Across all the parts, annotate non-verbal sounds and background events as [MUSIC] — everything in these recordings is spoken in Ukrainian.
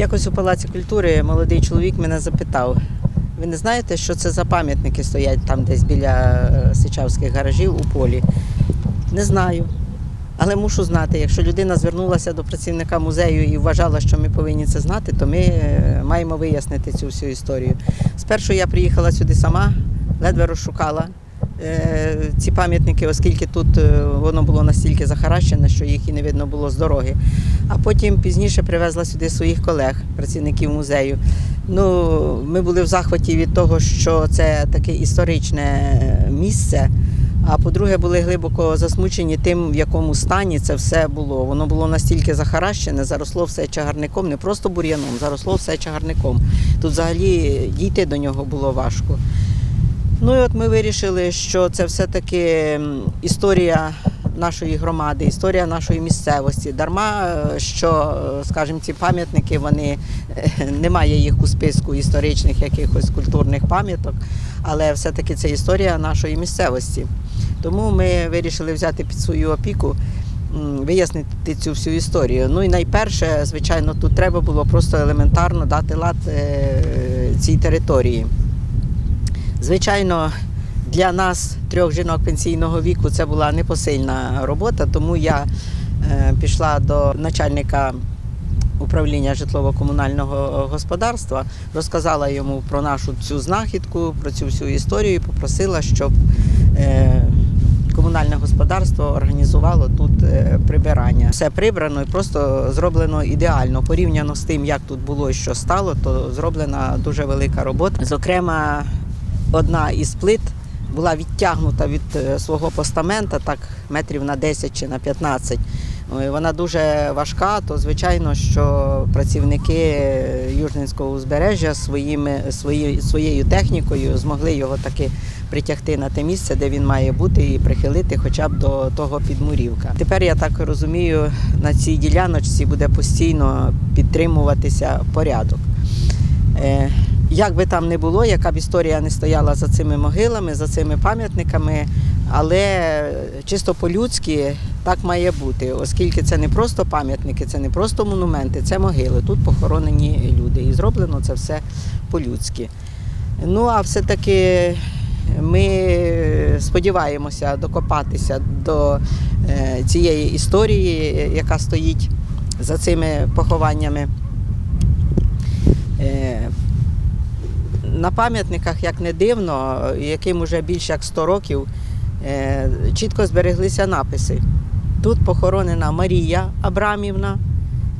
Якось у Палаці культури молодий чоловік мене запитав: ви не знаєте, що це за пам'ятники стоять там десь біля е, Сичавських гаражів у полі? Не знаю. Але мушу знати, якщо людина звернулася до працівника музею і вважала, що ми повинні це знати, то ми е, маємо вияснити цю всю історію. Спершу я приїхала сюди сама, ледве розшукала ці пам'ятники, оскільки тут е, воно було настільки захаращене, що їх і не видно було з дороги. А потім пізніше привезла сюди своїх колег, працівників музею. Ну, ми були в захваті від того, що це таке історичне місце. А по-друге, були глибоко засмучені тим, в якому стані це все було. Воно було настільки захаращене, заросло все чагарником, не просто бур'яном, заросло все чагарником. Тут взагалі дійти до нього було важко. Ну і от ми вирішили, що це все-таки історія нашої громади, історія нашої місцевості. Дарма, е, що, е, скажімо, ці пам'ятники, вони е, [LAUGHS] немає їх у списку історичних якихось культурних пам'яток, але все-таки це історія нашої місцевості. Тому ми вирішили взяти під свою опіку. Вияснити цю всю історію. Ну і найперше, звичайно, тут треба було просто елементарно дати лад цій території. Звичайно, для нас, трьох жінок пенсійного віку, це була непосильна робота, тому я е, пішла до начальника управління житлово-комунального господарства, розказала йому про нашу цю знахідку, про цю всю історію, і попросила, щоб е, комунальне господарство організувало тут е, прибирання. Все прибрано і просто зроблено ідеально. Порівняно з тим, як тут було і що стало, то зроблена дуже велика робота. Зокрема, одна із плит була відтягнута від е, свого постамента, так метрів на 10 чи на 15. Вона дуже важка, то звичайно, що працівники Южненського узбережжя своїми, свої, своєю технікою змогли його таки притягти на те місце, де він має бути, і прихилити хоча б до того підмурівка. Тепер я так розумію, на цій діляночці буде постійно підтримуватися порядок. Як би там не було, яка б історія не стояла за цими могилами, за цими пам'ятниками, але чисто по-людськи так має бути, оскільки це не просто пам'ятники, це не просто монументи, це могили. Тут похоронені люди. І зроблено це все по-людськи. Ну, а все-таки ми сподіваємося докопатися до е, цієї історії, яка стоїть за цими похованнями. Е, на пам'ятниках, як не дивно, яким уже більше як 100 років, е, чітко збереглися написи. Тут похоронена Марія Абрамівна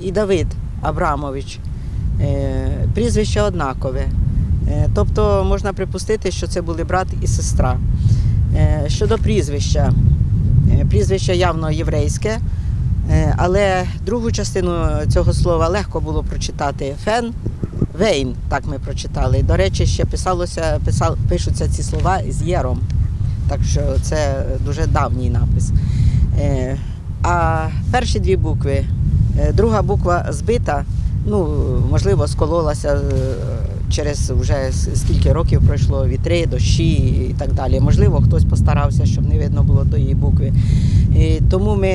і Давид Абрамович. Е, Прізвище однакове. Е, Тобто можна припустити, що це були брат і сестра. Щодо прізвища, прізвище явно єврейське, але другу частину цього слова легко було прочитати фен. Вейн, так ми прочитали. До речі, ще писалося, писал, пишуться ці слова з єром. Так що це дуже давній напис. Е, а перші дві букви, е, друга буква збита, ну, можливо, скололася е, через вже скільки років пройшло вітри, дощі і так далі. Можливо, хтось постарався, щоб не видно було тої букви. І тому ми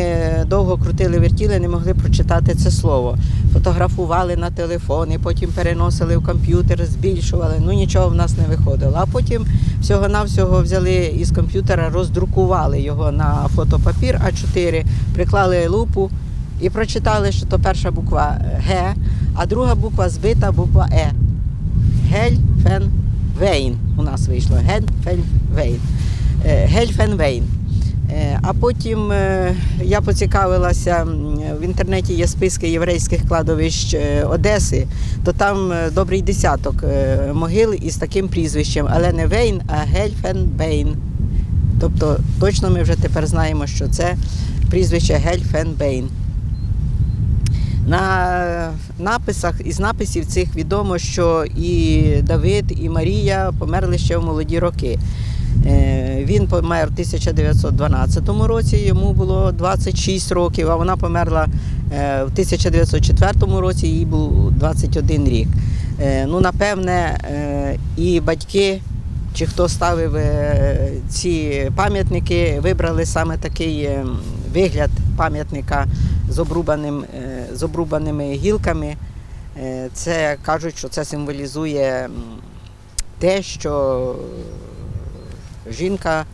довго крутили вертіли, не могли прочитати це слово. Фотографували на телефони, потім переносили в комп'ютер, збільшували. Ну нічого в нас не виходило. А потім всього-навсього взяли із комп'ютера, роздрукували його на фотопапір А4, приклали лупу і прочитали, що то перша буква Г, а друга буква збита буква Е. Гель Фен У нас вийшло Гель Фен Вейн. Е, Гель Фен Е, А потім е, я поцікавилася, в інтернеті є списки єврейських кладовищ Одеси, то там добрий десяток могил із таким прізвищем, але не Вейн, а Гельфенбейн. Тобто точно ми вже тепер знаємо, що це прізвище Гельфенбейн. На написах із написів цих відомо, що і Давид, і Марія померли ще в молоді роки. Е, Він помер в 1912 році, йому було 26 років, а вона померла е, в 1904 році, їй був 21 рік. Е, Ну, напевне, і батьки, чи хто ставив е, ці пам'ятники, вибрали саме такий е, вигляд пам'ятника з, обрубаним, е, з обрубаними гілками Це кажуть, що це символізує те, що жінка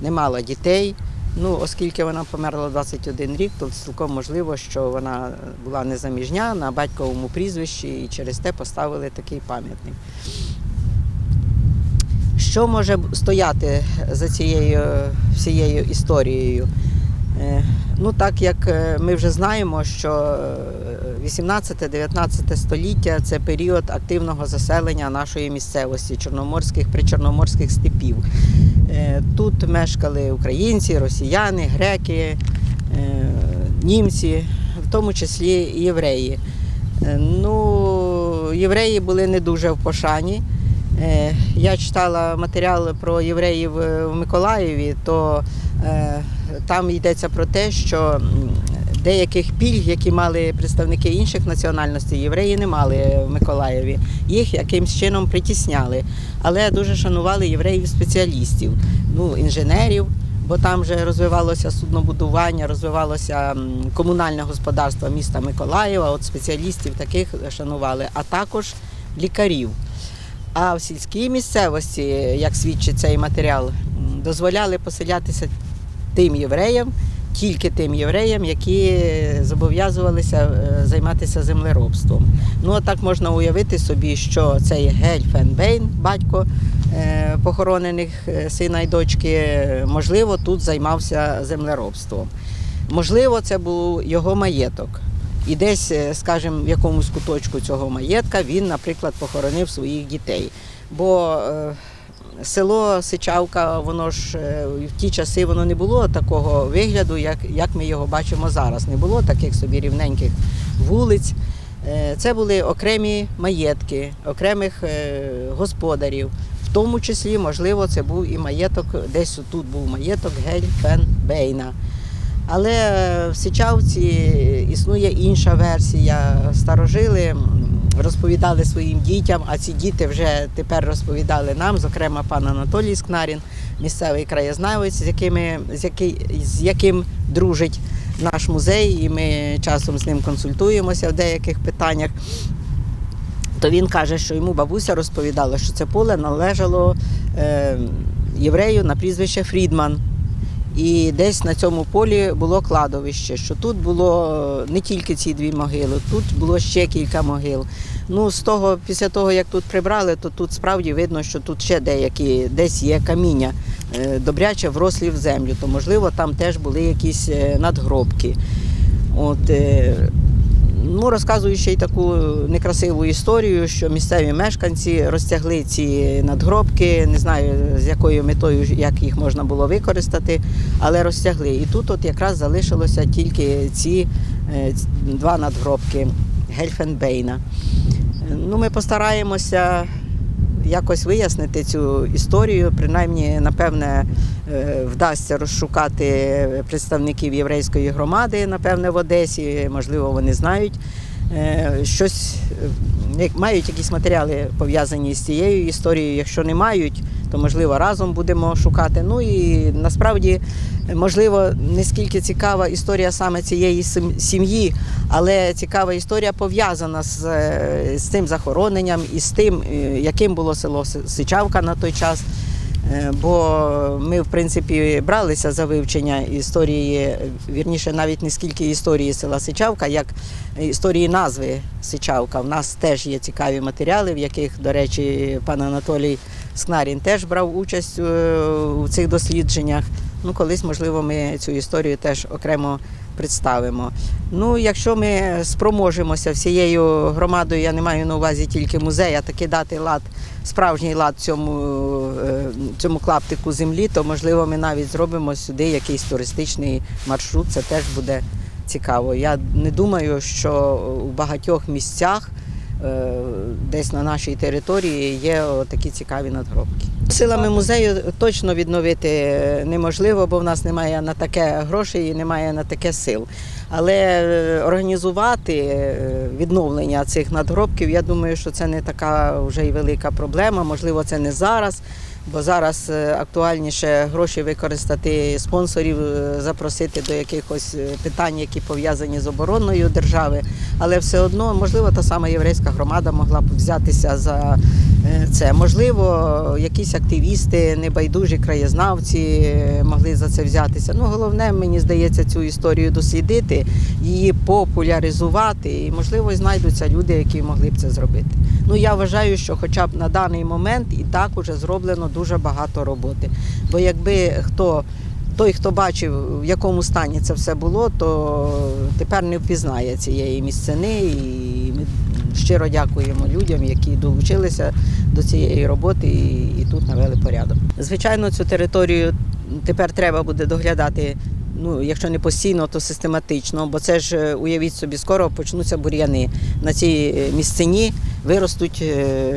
не мала дітей. Ну, оскільки вона померла 21 рік, то цілком можливо, що вона була незаміжня на батьковому прізвищі і через те поставили такий пам'ятник. Що може стояти за цією е, всією історією? Е, Ну, так як е, ми вже знаємо, що 18-19 століття це період активного заселення нашої місцевості, чорноморських причорноморських степів. Е, Тут мешкали українці, росіяни, греки, е, німці, в тому числі євреї. Е, Ну, євреї були не дуже в пошані. Е, Я читала матеріал про євреїв е, в Миколаєві, то е, там йдеться про те, що деяких пільг, які мали представники інших національностей, євреї не мали в Миколаєві. Їх якимсь чином притісняли, але дуже шанували євреїв-спеціалістів, ну, інженерів. Бо там вже розвивалося суднобудування, розвивалося комунальне господарство міста Миколаєва. От спеціалістів таких шанували, а також лікарів. А в сільській місцевості, як свідчить цей матеріал, дозволяли поселятися тим євреям, тільки тим євреям, які зобов'язувалися е, займатися землеробством. Ну, а так можна уявити собі, що цей Гель Фенбейн, батько е, похоронених е, сина і дочки, можливо, тут займався землеробством. Можливо, це був його маєток. І десь, е, скажімо, в якомусь куточку цього маєтка він, наприклад, похоронив своїх дітей. Бо е, село Сичавка, воно ж е, в ті часи воно не було такого вигляду, як, як ми його бачимо зараз. Не було таких собі рівненьких вулиць. Це були окремі маєтки, окремих господарів. В тому числі, можливо, це був і маєток, десь тут був маєток Гель-Фен-Бейна. Але в Сичавці існує інша версія. Старожили розповідали своїм дітям, а ці діти вже тепер розповідали нам, зокрема пан Анатолій Скнарін, місцевий краєзнавець, з, якими, з, який, з яким дружить наш музей, і ми часом з ним консультуємося в деяких питаннях. То він каже, що йому бабуся розповідала, що це поле належало е, єврею на прізвище Фрідман. І десь на цьому полі було кладовище, що тут було не тільки ці дві могили, тут було ще кілька могил. Ну, з того, після того, як тут прибрали, то тут справді видно, що тут ще деякі, десь є каміння е, добряче врослі в землю, то можливо там теж були якісь е, надгробки. От, е, Ну, розказую ще й таку некрасиву історію, що місцеві мешканці розтягли ці надгробки, не знаю з якою метою, як їх можна було використати, але розтягли. І тут от якраз залишилося тільки ці е, два надгробки Гельфенбейна. Ну, ми постараємося якось вияснити цю історію. Принаймні, напевне, вдасться розшукати представників єврейської громади, напевне, в Одесі. Можливо, вони знають е, щось, е, мають якісь матеріали пов'язані з цією історією. Якщо не мають, то можливо разом будемо шукати. Ну і насправді, можливо, не скільки цікава історія саме цієї сім'ї, але цікава історія пов'язана з, е, з цим захороненням і з тим, е, яким було село Сичавка на той час. Е, Бо ми, в принципі, бралися за вивчення історії, вірніше, навіть не скільки історії села Сичавка, як історії назви Сичавка. У нас теж є цікаві матеріали, в яких, до речі, пан Анатолій Скнарін теж брав участь е, у цих дослідженнях. Ну, колись, можливо, ми цю історію теж окремо представимо. Ну, якщо ми спроможемося всією громадою, я не маю на увазі тільки музей, а таки дати лад, справжній лад цьому, е, цьому клаптику землі, то можливо ми навіть зробимо сюди якийсь туристичний маршрут. Це теж буде цікаво. Я не думаю, що у багатьох місцях. Е, Десь на нашій території є такі цікаві надгробки. Силами музею точно відновити неможливо, бо в нас немає на таке грошей і немає на таке сил. Але е, організувати е, відновлення цих надгробків, я думаю, що це не така вже й велика проблема. Можливо, це не зараз. Бо зараз е, актуальніше гроші використати спонсорів, е, запросити до якихось е, питань, які пов'язані з обороною держави. Але все одно, можливо, та сама єврейська громада могла б взятися за це. Можливо, якісь активісти, небайдужі краєзнавці могли за це взятися. Ну, головне, мені здається, цю історію дослідити, її популяризувати, і можливо знайдуться люди, які могли б це зробити. Ну я вважаю, що хоча б на даний момент і так уже зроблено дуже багато роботи. Бо якби хто. Той, хто бачив, в якому стані це все було, то тепер не впізнає цієї місцини. І ми щиро дякуємо людям, які долучилися до цієї роботи і, і тут навели порядок. Звичайно, цю територію тепер треба буде доглядати. Ну, якщо не постійно, то систематично, бо це ж е, уявіть собі, скоро почнуться бур'яни. На цій е, місцині виростуть е,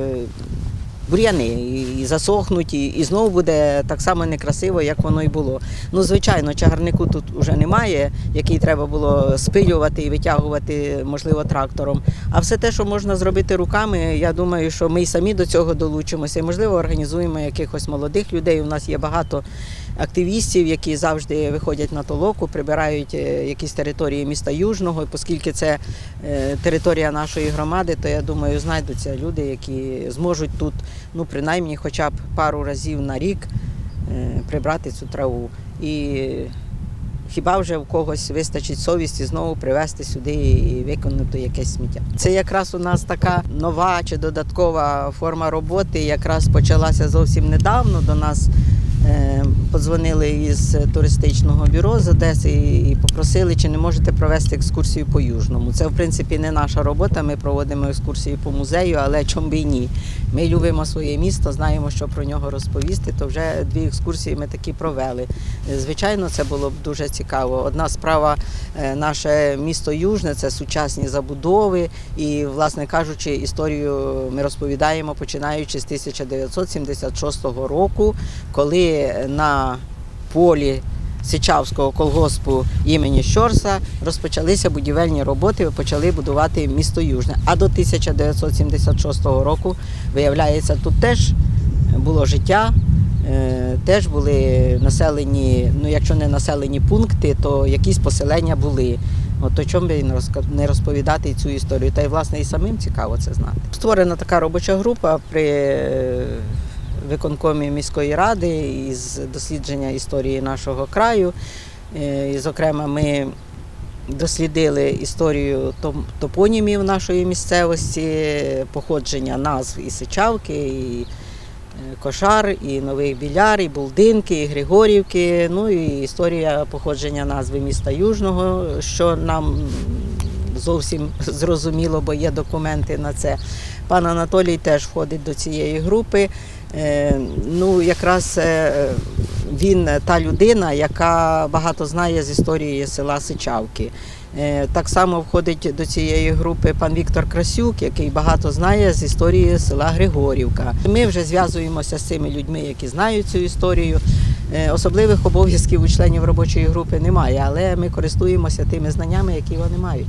бур'яни і- засохнуть, і, знову буде так само некрасиво, як воно і було. Ну, звичайно, чагарнику тут вже немає, який треба було спилювати і витягувати, можливо, трактором. А все те, що можна зробити руками, я думаю, що ми й самі до цього долучимося. І, можливо, організуємо якихось молодих людей. У нас є багато активістів, які завжди виходять на толоку, прибирають е, якісь території міста Южного. І оскільки це е, територія нашої громади, то я думаю, знайдуться люди, які зможуть тут, ну принаймні, хоча б пару разів на рік е, прибрати цю траву. І хіба вже в когось вистачить совісті знову привезти сюди і виконати якесь сміття. Це якраз у нас така нова чи додаткова форма роботи, якраз почалася зовсім недавно. До нас подзвонили із туристичного бюро з Одеси і попросили, чи не можете провести екскурсію по Южному. Це, в принципі, не наша робота. Ми проводимо екскурсії по музею, але чому б і ні. Ми любимо своє місто, знаємо, що про нього розповісти. То вже дві екскурсії ми такі провели. Е, Звичайно, це було б дуже цікаво. Одна справа, е, наше місто Южне це сучасні забудови, і, власне кажучи, історію ми розповідаємо починаючи з 1976 року, коли на полі Сичавського колгоспу імені Щорса розпочалися будівельні роботи, і почали будувати місто Южне. А до 1976 року, виявляється, тут теж було життя. Е, Теж були населені, ну якщо не населені пункти, то якісь поселення були. От то чому би не розповідати цю історію? Та й власне і самим цікаво це знати. Створена така робоча група при виконкомі міської ради із дослідження історії нашого краю. Е, І, зокрема, ми дослідили історію топонімів нашої місцевості, походження назв і Сичавки, і е, Кошар, і Новий Біляр, і Булдинки, і Григорівки. Ну і історія походження назви міста Южного, що нам зовсім зрозуміло, бо є документи на це. Пан Анатолій теж входить до цієї групи. Е, Ну, якраз е, він та людина, яка багато знає з історії села Сичавки. Е, Так само входить до цієї групи пан Віктор Красюк, який багато знає з історії села Григорівка. Ми вже зв'язуємося з цими людьми, які знають цю історію. Е, Особливих обов'язків у членів робочої групи немає, але ми користуємося тими знаннями, які вони мають.